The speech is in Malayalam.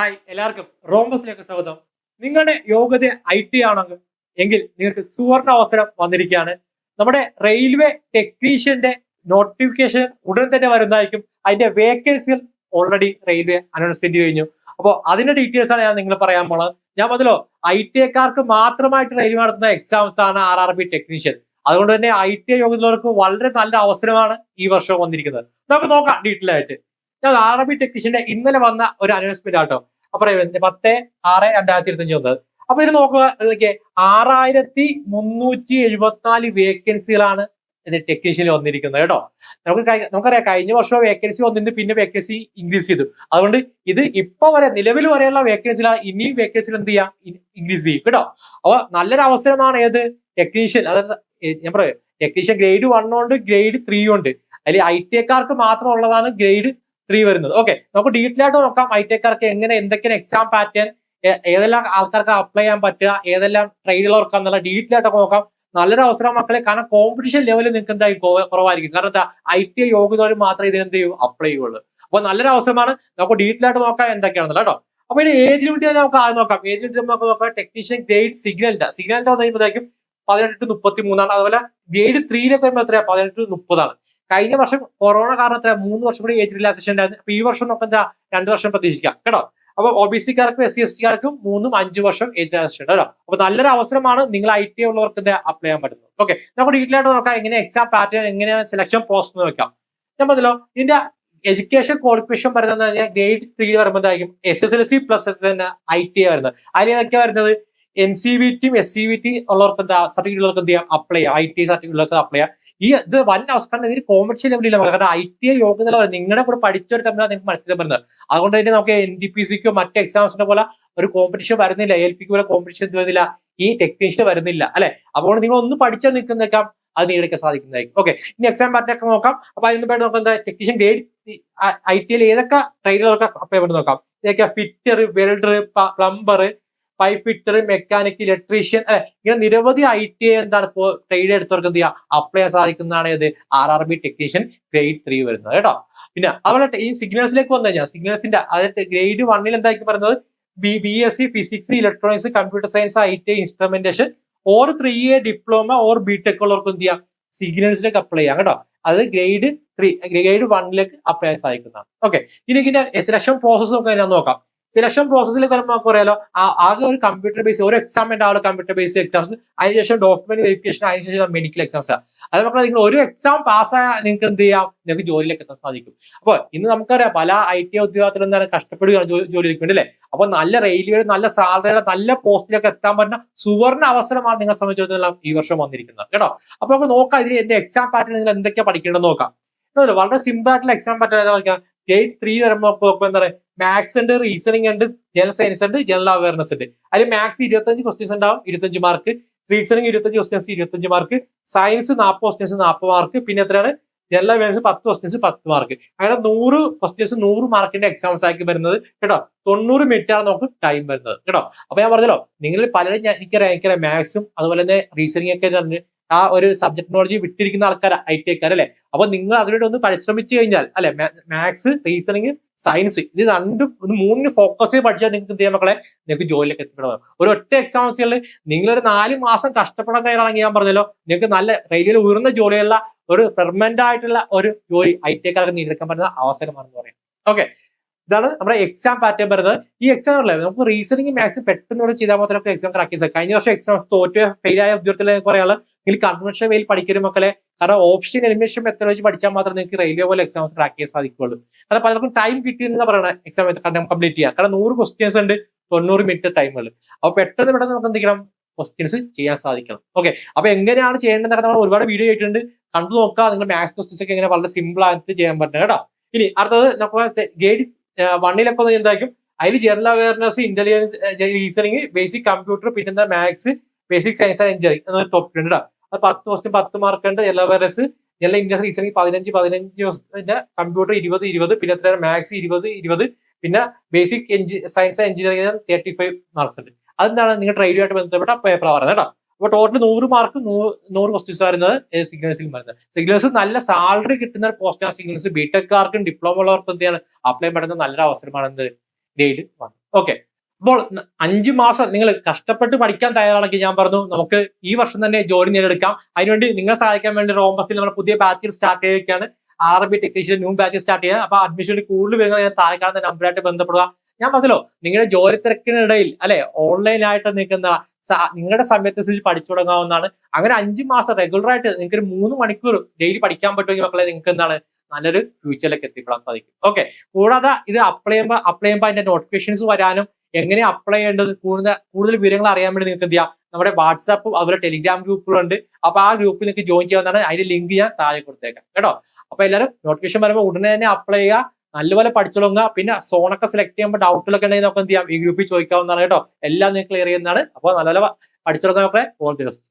ഹായ് എല്ലാവർക്കും. റോംബസിലേക്ക് സ്വാഗതം. നിങ്ങളുടെ യോഗ്യത ഐ ടി ആണെങ്കിൽ എങ്കിൽ നിങ്ങൾക്ക് സുവർണ അവസരം വന്നിരിക്കുകയാണ്. നമ്മുടെ റെയിൽവേ ടെക്നീഷ്യന്റെ നോട്ടിഫിക്കേഷൻ ഉടൻ തന്നെ വരുന്നതായിരിക്കും. അതിന്റെ വേക്കൻസികൾ ഓൾറെഡി റെയിൽവേ അനൗൺസ്മെന്റ് കഴിഞ്ഞു. അപ്പോൾ അതിന്റെ ഡീറ്റെയിൽസ് ആണ് ഞാൻ നിങ്ങൾ പറയാൻ പോണത് ഞാൻ പറഞ്ഞല്ലോ ഐ ടി ഐക്കാർക്ക് മാത്രമായിട്ട് റെയിൽവേ നടത്തുന്ന എക്സാംസ് ആണ് ആർ ആർ ബി ടെക്നീഷ്യൻ അതുകൊണ്ട് തന്നെ ഐ ടി ഐ യോഗ്യതയുള്ളവർക്ക് വളരെ നല്ല അവസരമാണ് ഈ വർഷം വന്നിരിക്കുന്നത്. നമുക്ക് നോക്കാം ഡീറ്റെയിൽ ആയിട്ട്. ഞാൻ ആർ ആർ ബി ടെക്നീഷ്യന്റെ ഇന്നലെ വന്ന ഒരു അനൗൺസ്മെന്റ് ആട്ടോ. അപ്പൊ പറയുന്നത് പത്ത് ആറ് രണ്ടായിരത്തി ഇരുപത്തഞ്ച് വന്നത്. അപ്പൊ ഇത് നോക്കുക ആറായിരത്തി മുന്നൂറ്റി എഴുപത്തിനാല് വേക്കൻസികളാണ് ഇത് ടെക്നീഷ്യനിൽ വന്നിരിക്കുന്നത് കേട്ടോ. നമുക്ക് നമുക്കറിയാം കഴിഞ്ഞ വർഷം വേക്കൻസി വന്നിട്ട് പിന്നെ വേക്കൻസി ഇൻക്രീസ് ചെയ്തു. അതുകൊണ്ട് ഇത് ഇപ്പൊ വരെ നിലവിൽ വരെയുള്ള വേക്കൻസിലാണ് ഇനിയും വേക്കൻസികൾ എന്ത് ചെയ്യാം? ഇൻക്രീസ് ചെയ്യും കേട്ടോ. അപ്പൊ നല്ലൊരു അവസരമാണ് ഏത്? ടെക്നീഷ്യൻ അതായത് ഞാൻ പറയാം ടെക്നീഷ്യൻ ഗ്രേഡ് വൺ ഉണ്ട് ഗ്രേഡ് ത്രീ ഉണ്ട്. അതിൽ ഐ ടി എക്കാർക്ക് മാത്രം ഉള്ളതാണ് ഗ്രേഡ് ത്രീ വരുന്നത്. ഓക്കെ നമുക്ക് ഡീറ്റെയിൽ ആയിട്ട് നോക്കാം. ഐ ടി ഐക്കാർക്ക് എങ്ങനെ എന്തൊക്കെയാണ് എക്സാം പാറ്റേൺ ഏതെല്ലാം ആൾക്കാർക്ക് അപ്ലൈ ചെയ്യാൻ പറ്റുക ഏതെല്ലാം ട്രേഡുള്ളവർക്ക് എന്നുള്ള ഡീറ്റെയിൽ ആയിട്ടൊക്കെ നോക്കാം. നല്ലൊരു അവസരം മക്കളെ കാരണം കോമ്പറ്റീഷൻ ലെവലിൽ നിങ്ങൾക്ക് എന്തായി കുറവായിരിക്കും. കാരണം എന്താ ഐ ടി ഐ യോഗ്യതകൾ മാത്രമേ ഇതിന് എന്ത് ചെയ്യൂ അപ്ലൈ ചെയ്യുള്ളൂ. അപ്പൊ നല്ലൊരു അവസരമാണ്. നമുക്ക് ഡീറ്റെയിൽ ആയിട്ട് നോക്കാം എന്തൊക്കെയാണെന്നല്ല കേട്ടോ. അപ്പൊ ഇനി ഏജ് ലിമിറ്റ് നമുക്ക് ആദ്യം നോക്കാം. ഏജ് ലിമിറ്റ് നമുക്ക് നോക്കാം. ടെക്നീഷ്യൻ ഗ്രേഡ് സിഗ്നലിന്റെ സിഗ്നലിന്റെ പറയുമ്പോഴേക്കും പതിനെട്ട് മുപ്പത്തി മൂന്നാണ് അതുപോലെ ഗ്രേഡ് ത്രീയിലൊക്കെ വരുമ്പോൾ എത്രയാണ് പതിനെട്ട് ടു മുപ്പതാണ്. കഴിഞ്ഞ വർഷം കൊറോണ കാരണം എത്ര മൂന്ന് വർഷം കൂടി ഏജ് റിലാക്സേഷൻ ഉണ്ടായിരുന്നു. അപ്പൊ ഈ വർഷം നമുക്ക് എന്താ രണ്ട് വർഷം പ്രതീക്ഷിക്കാം കേട്ടോ? അപ്പൊ ഒ ബി സിക്കാർക്കും എസ് സി എസ് ടിക്കാർക്കും മൂന്നും അഞ്ച് വർഷം ഏജ് റിലാക്സേഷൻ കേട്ടോ? അപ്പൊ നല്ലൊരു അവസരമാണ് നിങ്ങൾ ഐ ടി ഉള്ളവർക്ക് അപ്ലൈ ചെയ്യാൻ പറ്റുന്നത്. ഓക്കെ നമുക്ക് ഡീറ്റെയിൽ ആയിട്ട് നോക്കാം എങ്ങനെ എക്സാം പാറ്റേൺ എങ്ങനെയാണ് സെലക്ഷൻ പ്രോസസ് എന്ന് നോക്കാം. പറഞ്ഞല്ലോ ഇതിന്റെ എഡ്യൂക്കേഷൻ ക്വാളിഫിക്കേഷൻ പറയുന്നത് grade three വരുമ്പോഴായിരിക്കും S S L C plus S N I T വരുന്നത്. അതിൽ ഏതൊക്കെയാ വരുന്നത്? എൻ സി വി ടിയും എസ് സി വി ടി ഉള്ളവർക്ക് എന്താ സർട്ടിഫിക്കറ്റ് ഉള്ളവർക്ക് എന്ത് ചെയ്യാം? അപ്ലൈ ചെയ്യാം. ഐ ടി സർട്ടിഫിക്കറ്റ് ഉള്ളവർക്ക് അപ്ലൈ ചെയ്യാം. ഈ ഇത് വൻ അവസ്ഥ ഇതിന് കോമേഴ്ഷ്യൽ ലെവലില്ല കാരണം ഐ ടി ഐ യോഗ്യത നിങ്ങളുടെ കൂടെ പഠിച്ചവർ തമ്മിലാണ് നിങ്ങൾക്ക് മനസ്സിലാക്കാൻ പറ്റുന്നത്. അതുകൊണ്ട് തന്നെ നമുക്ക് എൻ ഡി പി സിക്കോ മറ്റ് എക്സാംസിനെ പോലെ ഒരു കോമ്പറ്റീഷൻ വരുന്നില്ല. എൽ പിക്ക് പോലെ കോമ്പറ്റീഷൻ വരുന്നില്ല. ഈ ടെക്നീഷ്യൻ വരുന്നില്ല. അല്ലെ? അപ്പോൾ നിങ്ങൾ ഒന്ന് പഠിച്ചാൽ നിൽക്കുന്നേക്കാം. അത് നേടിക്കാൻ സാധിക്കുന്നതായിരിക്കും. ഓക്കെ ഇനി എക്സാം പാറ്റൊക്കെ നോക്കാം. അപ്പൊ അതിന് വേണ്ടി നമുക്ക് എന്താ ടെക്നീഷ്യൻ ഗ്രേഡ് ഐ ടി ഐയിൽ ഏതൊക്കെ ട്രേഡുകളൊക്കെ അപ്ലൈ വേണ്ടി നോക്കാം. ഇതൊക്കെ fitter welder plumber pipe fitter mechanic electrician ഇങ്ങനെ നിരവധി ഐ ടി ഐ എന്താണ് ഇപ്പോൾ ട്രേഡ് എടുത്തവർക്ക് എന്ത് ചെയ്യാം? അപ്ലൈ ചെയ്യാൻ സാധിക്കുന്നതാണ് ഇത് R R B technician grade three വരുന്നത് കേട്ടോ. പിന്നെ അതുപോലെ ഈ സിഗ്നൽസിലേക്ക് വന്നു കഴിഞ്ഞാൽ സിഗ്നൽസിന്റെ അതായത് ഗ്രേഡ് വണ്ണിൽ എന്തായിരിക്കും പറയുന്നത്? B B S C physics electronics computer science I T I instrumentation or three a diploma or B tech ഉള്ളവർക്ക് എന്ത് ചെയ്യാം? സിഗ്നൽസിലേക്ക് അപ്ലൈ ചെയ്യാം കേട്ടോ. അത് ഗ്രേഡ് ത്രീ ഗ്രേഡ് വണ്ണിലേക്ക് അപ്ലൈ ചെയ്യാൻ സാധിക്കുന്നതാണ്. ഓക്കെ ഇനി ഇതിന്റെ സെലക്ഷൻ പ്രോസസ്സ് ഞാൻ നോക്കാം. സെലക്ഷൻ പ്രോസസ്സിലേക്ക് പറയാലോ ആ- ആകെ ഒരു കമ്പ്യൂട്ടർ ബേസ് ഒരു എക്സാം ഉണ്ടാവുള്ള കമ്പ്യൂട്ടർ ബേസ് എക്സാംസ് അതിനുശേഷം ഡോക്യുമെന്റ് വെരിഫിക്കേഷൻ അതിനുശേഷം മെഡിക്കൽ എക്സാംസ് അത് നമുക്ക് നിങ്ങൾ ഒരു എക്സാം പാസ്സായാൽ നിങ്ങൾക്ക് എന്ത് ചെയ്യാം? നിങ്ങൾക്ക് ജോലിയിലേക്ക് എത്താൻ സാധിക്കും. അപ്പോൾ ഇന്ന് നമുക്കറിയാം പല ഐ ടി ഉദ്യോഗത്തിലും എന്താണ് കഷ്ടപ്പെടുകയാണ് ജോലിയിലേക്ക് വേണ്ടി അല്ലേ? അപ്പൊ നല്ല റെയിൽവേ നല്ല സാലറിയുടെ നല്ല പോസ്റ്റിലേക്ക് എത്താൻ പറ്റുന്ന സുവർണ അവസരമാണ് നിങ്ങളെ സംബന്ധിച്ചിടത്തോളം ഈ വർഷം വന്നിരിക്കുന്നത്. കേട്ടോ? അപ്പൊ നമുക്ക് നോക്കാം ഇതിൽ എന്റെ എക്സാം പാറ്റേൺ നിങ്ങൾ എന്തൊക്കെയാണ് പഠിക്കേണ്ടത് നോക്കാം. വളരെ സിമ്പിൾ ആയിട്ടുള്ള എക്സാം പാറ്റേൺ ഏതാ പഠിക്കാം ഗ്രേഡ് ത്രീ വരുമ്പോൾ എന്താ പറയുക മാത്സ് ഉണ്ട് റീസണിങ് ഉണ്ട് ജനറൽ സയൻസ് ഉണ്ട് ജനറൽ അവയർനെസ് ഉണ്ട്. അതിൽ മാത്സ് ഇരുപത്തഞ്ച് ക്വസ്റ്റ്യൻസ് ഉണ്ടാവും ഇരുപത്തഞ്ച് മാർക്ക് റീസണിങ് ഇരുപത്തഞ്ച് ക്വസ്റ്റ്യൻസ് ഇരുപത്തഞ്ച് മാർക്ക് സയൻസ് നാൽപ്പത് ക്വസ്റ്റ്യൻസ് നാൽപ്പത് മാർക്ക് പിന്നെ എത്രയാണ്? ജനറൽ അവയർനെസ് പത്ത് ക്വസ്റ്റ്യൻസ് പത്ത് മാർക്ക് അങ്ങനെ നൂറ് ക്വസ്റ്റ്യൻസ് നൂറ് മാർക്കിന്റെ എക്സാംസ് ആക്കി വരുന്നത് കേട്ടോ? തൊണ്ണൂറ് മിനിറ്റ് ആണ് നമുക്ക് ടൈം വരുന്നത് കേട്ടോ? അപ്പൊ ഞാൻ പറഞ്ഞല്ലോ നിങ്ങൾ പലരും ഞാൻ എനിക്കറിയാം എനിക്കറിയാം മാത്സും അതുപോലെ തന്നെ റീസണിങ് ഒക്കെ തന്നെ ആ ഒരു സബ്ജക്ട് നോളജി വിട്ടിരിക്കുന്ന ആൾക്കാർ ഐ ടി ഐക്കാർ അല്ലെ? അപ്പൊ നിങ്ങൾ അതിനുവേണ്ടി ഒന്ന് പരിശ്രമിച്ചു കഴിഞ്ഞാൽ അല്ലെ? മാത്സ് റീസണിങ് സയൻസ് ഇത് രണ്ടും മൂന്നിന് ഫോക്കസ് ചെയ്ത് പഠിച്ചാൽ നിങ്ങൾക്ക് എന്ത് ചെയ്യാൻ മക്കളെ? നിങ്ങൾക്ക് ജോലിയിലേക്ക് എത്തിപ്പെടാം ഒരു ഒറ്റ എക്സാം സിയിൽ നിങ്ങളൊരു നാല് മാസം കഷ്ടപ്പെടാൻ കയറാണെങ്കിൽ ഞാൻ പറഞ്ഞല്ലോ നിങ്ങൾക്ക് നല്ല റെയിൽവേയിൽ ഉയർന്ന ജോലിയുള്ള ഒരു പെർമനന്റ് ആയിട്ടുള്ള ഒരു ജോലി ഐ ടി ഐക്കാർക്ക് നേടിയെടുക്കാൻ പറ്റുന്ന അവസരമാണെന്ന് പറയാം. ഓക്കെ ഇതാണ് നമ്മുടെ എക്സാം പാറ്റേൺ വരുന്നത്. ഈ എക്സാം അല്ലേ നമുക്ക് റീസണിങ് മാത്സ് പെട്ടെന്ന് കൂടെ ചെയ്താൽ മാത്രമേ നമുക്ക് എക്സാം ക്രാക്ക് ചെയ്യാം കഴിഞ്ഞ വർഷം എക്സാം തോറ്റ് ഫെയിൽ ആയ ഉദ്യോഗത്തിലെ പറയാനുള്ള നിങ്ങൾ കൺവെൻഷൻ വേയിൽ പഠിക്കലും മക്കളെ. കാരണം ഓപ്ഷൻ എലിമിനേഷൻ മെത്തഡോളജി പഠിച്ചാൽ മാത്രമേ നിങ്ങൾക്ക് റെയിൽവേ പോലെ എക്സാംസ് ക്രാക്ക് ചെയ്യാൻ സാധിക്കുള്ളൂ കാരണം പലർക്കും ടൈം കിട്ടിയെന്ന് പറയുന്നത് എക്സാം കംപ്ലീറ്റ് ചെയ്യാം. കാരണം നൂറ് ക്വസ്റ്റ്യൻസ് ഉണ്ട് തൊണ്ണൂറ് മിനിറ്റ് ടൈമുകൾ അപ്പൊ പെട്ടെന്ന് പെട്ടെന്ന് നമുക്ക് എന്ത് ചെയ്യണം? ക്വസ്റ്റ്യൻസ് ചെയ്യാൻ സാധിക്കണം. ഓക്കെ അപ്പൊ എങ്ങനെയാണ് ചെയ്യേണ്ടതെന്നൊക്കെ നമ്മൾ ഒരുപാട് വീഡിയോ ആയിട്ടുണ്ട് കണ്ടു നോക്കാം നിങ്ങൾ മാത്സ് ക്വസ്റ്റ്യൻസ് ഒക്കെ എങ്ങനെ വളരെ സിമ്പിൾ ആയിട്ട് ചെയ്യാൻ പറ്റുന്നത്. കേട്ടോ. ഇനി അടുത്തത് നമുക്ക് ഗേഡ് വണ്ണിലൊക്കെ ഒന്ന് എന്തായിരിക്കും അതിൽ general awareness intelligence reasoning basic computer പിന്നെന്താ maths basic science and engineering എന്നൊരു ടോപ്പിക് ഉണ്ട് അത് പത്ത് ക്വസ്റ്റ്യൻ പത്ത് മാർക്ക് ഉണ്ട് general awareness general intelligence reasoning പതിനഞ്ച് പതിനഞ്ച് കമ്പ്യൂട്ടർ ഇരുപത് ഇരുപത് പിന്നെ എത്ര മാത്സ് ഇരുപത് ഇരുപത് പിന്നെ basic science and engineering thirty five marks ഉണ്ട്. അതെന്താണ്? നിങ്ങൾ ട്രേഡുമായിട്ട് ബന്ധപ്പെട്ട പേപ്പർ പറയുന്നത് കേട്ടോ? അപ്പൊ ടോട്ടൽ നൂറ് മാർക്ക് നൂറ് ക്വസ്റ്റ്യൻസ് വരുന്നത് സിഗ്നൽസിൽ വരുന്നത്. സിഗ്നൽസ് നല്ല സാലറി കിട്ടുന്ന പോസ്റ്റ് ആണ് സിഗ്നൽസ് ബിടെക്കാർക്കും ഡിപ്ലോമ ഉള്ളവർക്കും എന്ത് ചെയ്യാണ്? അപ്ലൈ പെടുന്ന നല്ലൊരു അവസരമാണ് എന്ത്? വൺ ഓക്കെ അപ്പോൾ അഞ്ച് മാസം നിങ്ങൾ കഷ്ടപ്പെട്ട് പഠിക്കാൻ തയ്യാറാണെങ്കിൽ ഞാൻ പറഞ്ഞു നമുക്ക് ഈ വർഷം തന്നെ ജോലി നേടിയെടുക്കാം. അതിനുവേണ്ടി നിങ്ങളെ സഹായിക്കാൻ വേണ്ടി റോംബസിൽ നമ്മുടെ പുതിയ ബാച്ചിൽ സ്റ്റാർട്ട് ചെയ്തിരിക്കുകയാണ്. R B technician new batch start ചെയ്യാൻ അപ്പൊ അഡ്മിഷൻ കൂടുതൽ വരുന്ന താഴെ കാണുന്ന നമ്പറായിട്ട് ബന്ധപ്പെടുക. ഞാൻ പറഞ്ഞല്ലോ നിങ്ങളുടെ ജോലി തിരക്കിനിടയിൽ അല്ലെ ഓൺലൈനായിട്ട് നിൽക്കുന്ന നിങ്ങളുടെ സമയത്തനുസരിച്ച് പഠിച്ചു തുടങ്ങാവുന്നതാണ് അങ്ങനെ അഞ്ച് മാസം റെഗുലർ ആയിട്ട് നിങ്ങൾക്ക് ഒരു മൂന്ന് മണിക്കൂർ ഡെയിലി പഠിക്കാൻ പറ്റുമെങ്കിൽ മക്കളെ നിങ്ങൾക്ക് എന്താണ്? നല്ലൊരു ഫ്യൂച്ചറിലേക്ക് എത്തിപ്പെടാൻ സാധിക്കും. ഓക്കെ കൂടാതെ ഇത് അപ്ലൈ ചെയ്യുമ്പോൾ അപ്ലൈ ചെയ്യുമ്പോൾ അതിന്റെ നോട്ടിഫിക്കേഷൻസ് വരാനും എങ്ങനെ അപ്ലൈ ചെയ്യേണ്ടത് കൂടുതൽ കൂടുതൽ വിവരങ്ങൾ അറിയാൻ വേണ്ടി നിങ്ങൾക്ക് എന്ത് ചെയ്യാം? നമ്മുടെ വാട്സ്ആപ്പ് അതുപോലെ ടെലിഗ്രാം ഗ്രൂപ്പുകളുണ്ട് അപ്പൊ ആ ഗ്രൂപ്പിൽ നിങ്ങൾക്ക് ജോയിൻ ചെയ്യാവുന്നതാണ്. അതിന്റെ ലിങ്ക് ഞാൻ താഴെ കൊടുത്തേക്കാം. കേട്ടോ? അപ്പൊ എല്ലാവരും നോട്ടിഫിക്കേഷൻ വരുമ്പോൾ ഉടനെ തന്നെ അപ്ലൈ ചെയ്യുക. നല്ലപോലെ പഠിച്ചോളുക പിന്നെ സോണൊക്കെ സെലക്ട് ചെയ്യുമ്പോൾ ഡൗട്ടുകളൊക്കെ ഉണ്ടെങ്കിൽ നമുക്ക് എന്ത് ചെയ്യാം? ഈ ഗ്രൂപ്പിൽ ചോദിക്കാവുന്നതാണ് കേട്ടോ. എല്ലാം നിങ്ങൾക്ക് ക്ലിയർ ചെയ്യുന്നതാണ്. അപ്പോൾ നല്ലപോലെ പഠിച്ചു ഓൾ ഓൾ ദിവസം